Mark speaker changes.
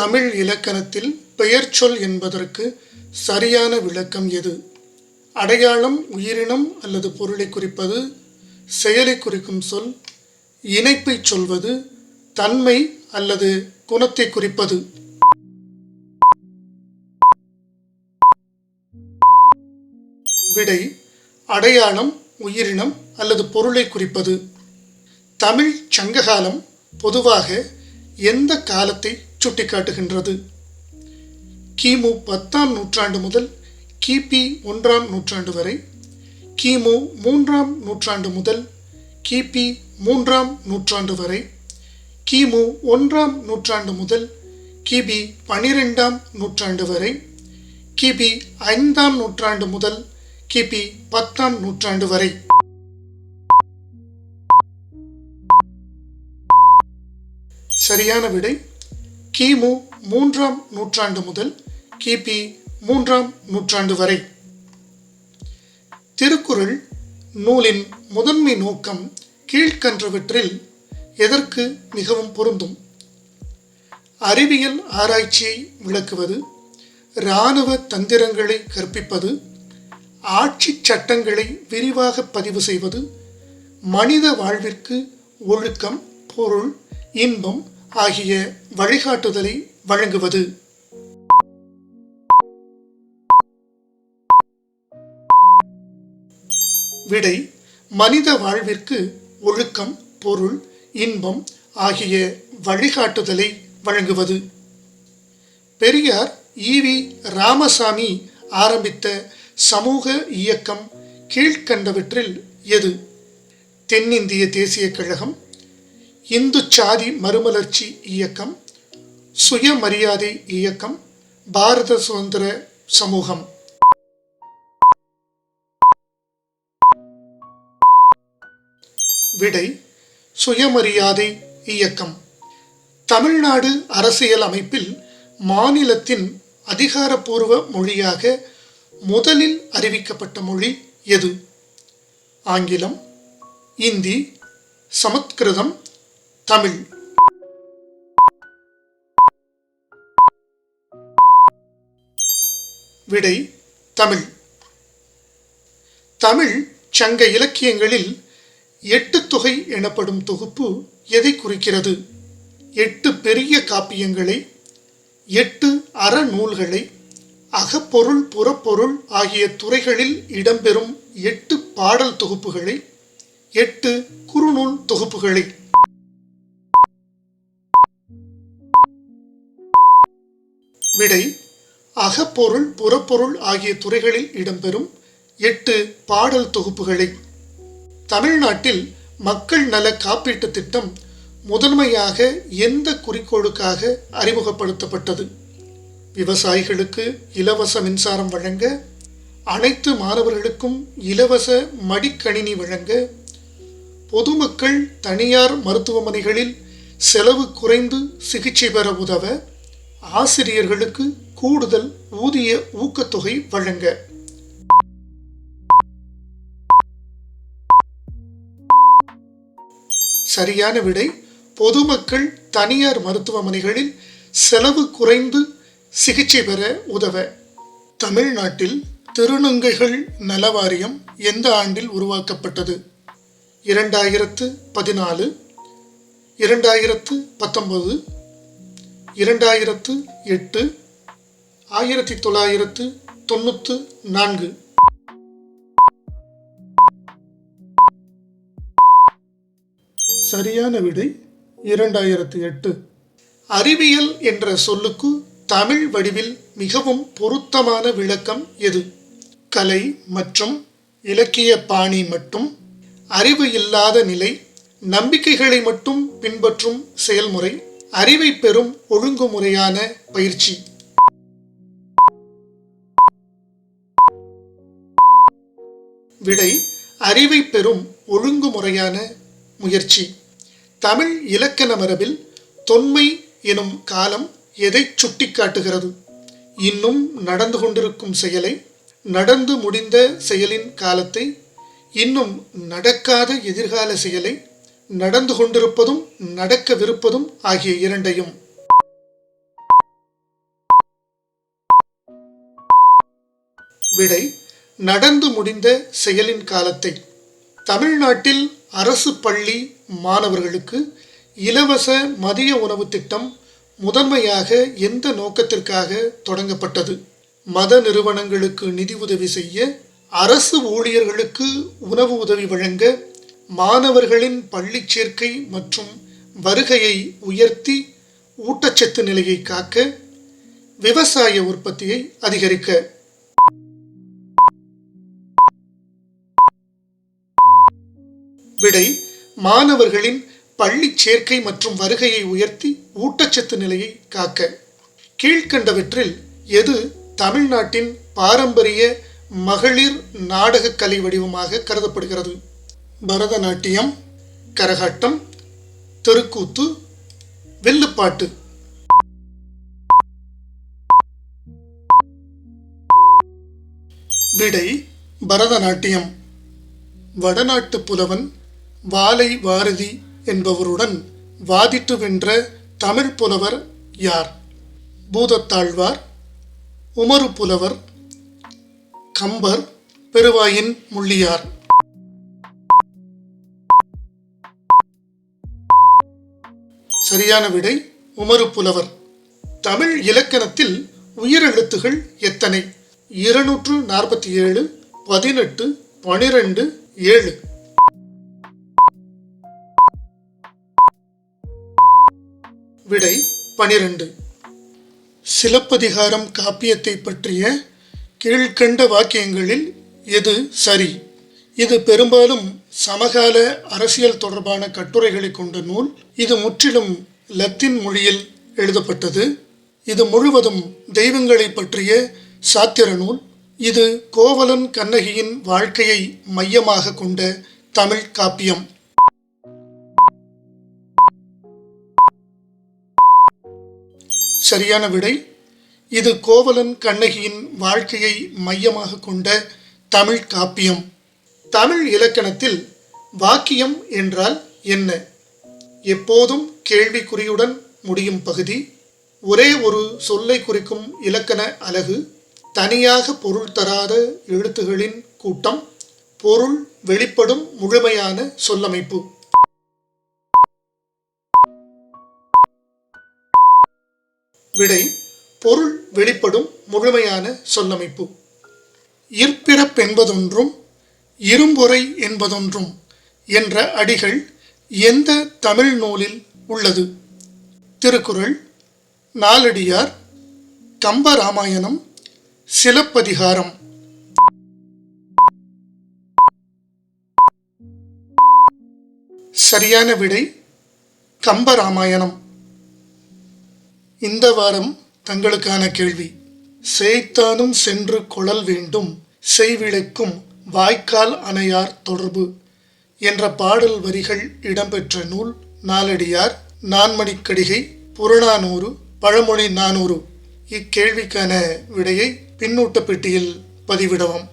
Speaker 1: தமிழ் இலக்கணத்தில் பெயர்ச்சொல் என்பதற்கு சரியான விளக்கம் எது? அடையாளம் உயிரினம் அல்லது பொருளை குறிப்பது செயலை குறிக்கும் சொல் இணைப்பை சொல்வது தன்மை அல்லது குணத்தை குறிப்பது. விடை அடையாளம் உயிரினம் அல்லது பொருளை குறிப்பது. தமிழ் சங்ககாலம் பொதுவாக எந்த காலத்தை சுட்டிக்காட்டுகின்றது. கிமு பத்தாம் நூற்றாண்டு முதல் கிபி ஒன்றாம் நூற்றாண்டு வரை கிமு மூன்றாம் நூற்றாண்டு முதல் கிபி மூன்றாம் நூற்றாண்டு வரை கிமு ஒன்றாம் நூற்றாண்டு முதல் கிபி பனிரெண்டாம் நூற்றாண்டு வரை கிபி ஐந்தாம் நூற்றாண்டு முதல் கிபி பத்தாம் நூற்றாண்டு வரை. சரியான விடை கிமு மூன்றாம் நூற்றாண்டு முதல் கிபி மூன்றாம் நூற்றாண்டு வரை. திருக்குறள் நூலின் முதன்மை நோக்கம் கீழ்கன்றவற்றில் எதற்கு மிகவும் பொருந்தும்? அறிவியல் ஆராய்ச்சியை விளக்குவது இராணுவ தந்திரங்களை கற்பிப்பது ஆட்சி சட்டங்களை விரிவாக பதிவு செய்வது மனித வாழ்விற்கு ஒழுக்கம் பொருள் இன்பம் ஆகிய வழிகாட்டுதலை வழங்குவது. விடை மனித வாழ்விற்கு ஒழுக்கம் பொருள் இன்பம் ஆகிய வழிகாட்டுதலை வழங்குவது. பெரியார் ஈவி ராமசாமி ஆரம்பித்த சமூக இயக்கம் கீழ்கண்டவற்றில் எது? தென்னிந்திய தேசிய கழகம் இந்து சாதி மறுமலர்ச்சி இயக்கம் சுயமரியாதை இயக்கம் பாரத சுதந்திர சமூகம். விடை சுயமரியாதை இயக்கம். தமிழ்நாடு அரசியல் அமைப்பில் மாநிலத்தின் அதிகாரப்பூர்வ மொழியாக முதலில் அறிவிக்கப்பட்ட மொழி எது? ஆங்கிலம் இந்தி சமஸ்கிருதம் தமிழ். விடை தமிழ். தமிழ் சங்க இலக்கியங்களில் எட்டு தொகை எனப்படும் தொகுப்பு எதை குறிக்கிறது? எட்டு பெரிய காப்பியங்களை எட்டு அறநூல்களை அகப்பொருள் புறப்பொருள் ஆகிய துறைகளில் இடம்பெறும் எட்டு பாடல் தொகுப்புகளை எட்டு குறுநூல் தொகுப்புகளை விடை அகப்பொருள் புறப்பொருள் ஆகிய துறைகளில் இடம்பெறும் எட்டு பாடல் தொகுப்புகளை. தமிழ்நாட்டில் மக்கள் நல காப்பீட்டு திட்டம் முதன்மையாக எந்த குறிக்கோளுக்காக அறிமுகப்படுத்தப்பட்டது? விவசாயிகளுக்கு இலவச மின்சாரம் வழங்க அனைத்து மாணவர்களுக்கும் இலவச மடிக்கணினி வழங்க பொதுமக்கள் தனியார் மருத்துவமனைகளில் செலவு குறைந்து சிகிச்சை பெற உதவ ஆசிரியர்களுக்கு கூடுதல் ஊதிய ஊக்கத்தொகை வழங்க. சரியான விடை பொதுமக்கள் தனியார் மருத்துவமனைகளில் செலவு குறைந்து சிகிச்சை பெற உதவ. தமிழ்நாட்டில் திருநங்கைகள் நலவாரியம் எந்த ஆண்டில் உருவாக்கப்பட்டது? இரண்டாயிரத்து பதினாலு இரண்டாயிரத்து பத்தொன்பது இரண்டாயிரத்து எட்டு ஆயிரத்தி தொள்ளாயிரத்து தொண்ணூற்று நான்கு. சரியான விடை இரண்டாயிரத்து எட்டு. அறிவியல் என்ற சொல்லுக்கு தமிழ் வடிவில் மிகவும் பொருத்தமான விளக்கம் எது? கலை மற்றும் இலக்கிய பாணி மட்டும் அறிவு இல்லாத நிலை நம்பிக்கைகளை மட்டும் பின்பற்றும் செயல்முறை அறிவை பெறும் ஒழுங்குமுறையான பயிற்சி. விடை அறிவை பெறும் ஒழுங்குமுறையான முயற்சி. தமிழ் இலக்கண மரபில் தொன்மை எனும் காலம் எதை சுட்டிக்காட்டுகிறது? இன்னும் நடந்து கொண்டிருக்கும் செயலை நடந்து முடிந்த செயலின் காலத்தை இன்னும் நடக்காத எதிர்கால செயலை நடந்து கொண்டிருப்பதும் நடக்கவிருப்பதும் ஆகிய இரண்டையும். விடை நடந்து முடிந்த செயலின் காலத்தை. தமிழ்நாட்டில் அரசு பள்ளி மாணவர்களுக்கு இலவச மதிய உணவு திட்டம் முதன்மையாக எந்த நோக்கத்திற்காக தொடங்கப்பட்டது? மத நிறுவனங்களுக்கு நிதி உதவி செய்ய அரசு ஊழியர்களுக்கு உணவு உதவி வழங்க மாணவர்களின் பள்ளி சேர்க்கை மற்றும் வருகையை உயர்த்தி ஊட்டச்சத்து நிலையை காக்க விவசாய உற்பத்தியை அதிகரிக்க. விடை மாணவர்களின் பள்ளி சேர்க்கை மற்றும் வருகையை உயர்த்தி ஊட்டச்சத்து நிலையை காக்க. கீழ்கண்டவற்றில் எது தமிழ்நாட்டின் பாரம்பரிய மகளிர் நாடகக் கலை வடிவமாக கருதப்படுகிறது? பரதநாட்டியம் கரகாட்டம் தெருக்கூத்து வெள்ளுப்பாட்டு. விடை பரதநாட்டியம். வடநாட்டு புலவன் வாலை வாரதி என்பவருடன் வாதிட்டு வென்ற தமிழ் புலவர் யார்? பூதத்தாழ்வார் உமறு புலவர் கம்பர் பெருவாயின் முள்ளியார். சரியான விடை உமறு புலவர். தமிழ் இலக்கணத்தில் உயிரெழுத்துகள் எத்தனை? இருநூற்று நாற்பத்தி ஏழு பதினெட்டு பனிரெண்டு ஏழு. விடை பனிரெண்டு. சிலப்பதிகாரம் காப்பியத்தை பற்றிய கீழ்கண்ட வாக்கியங்களில் எது சரி? இது பெரும்பாலும் சமகால அரசியல் தொடர்பான கட்டுரைகளை கொண்ட நூல். இது முற்றிலும் லத்தீன் மொழியில் எழுதப்பட்டது. இது முழுவதும் தெய்வங்களை பற்றிய சாத்திர நூல். இது கோவலன் கண்ணகியின் வாழ்க்கையை மையமாக கொண்ட தமிழ் காப்பியம். சரியான விடை. இது கோவலன் கண்ணகியின் வாழ்க்கையை மையமாக கொண்ட தமிழ் காப்பியம். தமிழ் இலக்கணத்தில் வாக்கியம் என்றால் என்ன? எப்போதும் கேள்விக்குறியுடன் முடியும் பகுதி ஒரே ஒரு சொல்லை குறிக்கும் இலக்கண அலகு தனியாக பொருள் தராத எழுத்துகளின் கூட்டம் பொருள் வெளிப்படும் முழுமையான சொல்லமைப்பு. விடை பொருள் வெளிப்படும் முழுமையான சொல்லமைப்பு. இருப்பிறப்பென்பதொன்றும் இரும்பொறை என்பதொன்றும் என்ற அடிகள் எந்த தமிழ் நூலில் உள்ளது? திருக்குறள் நாலடியார் கம்பராமாயணம் சிலப்பதிகாரம். சரியான விடை கம்பராமாயணம். இந்த வாரம் தங்களுக்கான கேள்வி. சேய்த்தானும் சென்று கொழல் வேண்டும் செய்விளைக்கும் வாய்க்கால் அணையார் தொடர்பு என்ற பாடல் வரிகள் இடம்பெற்ற நூல் நாலடியார் நான்மணிக்கடிகை புறநானூறு பழமொழி நானூறு இக்கேள்விக்கான விடையை பின்னூட்ட பெட்டியில் பதிவிடவும்.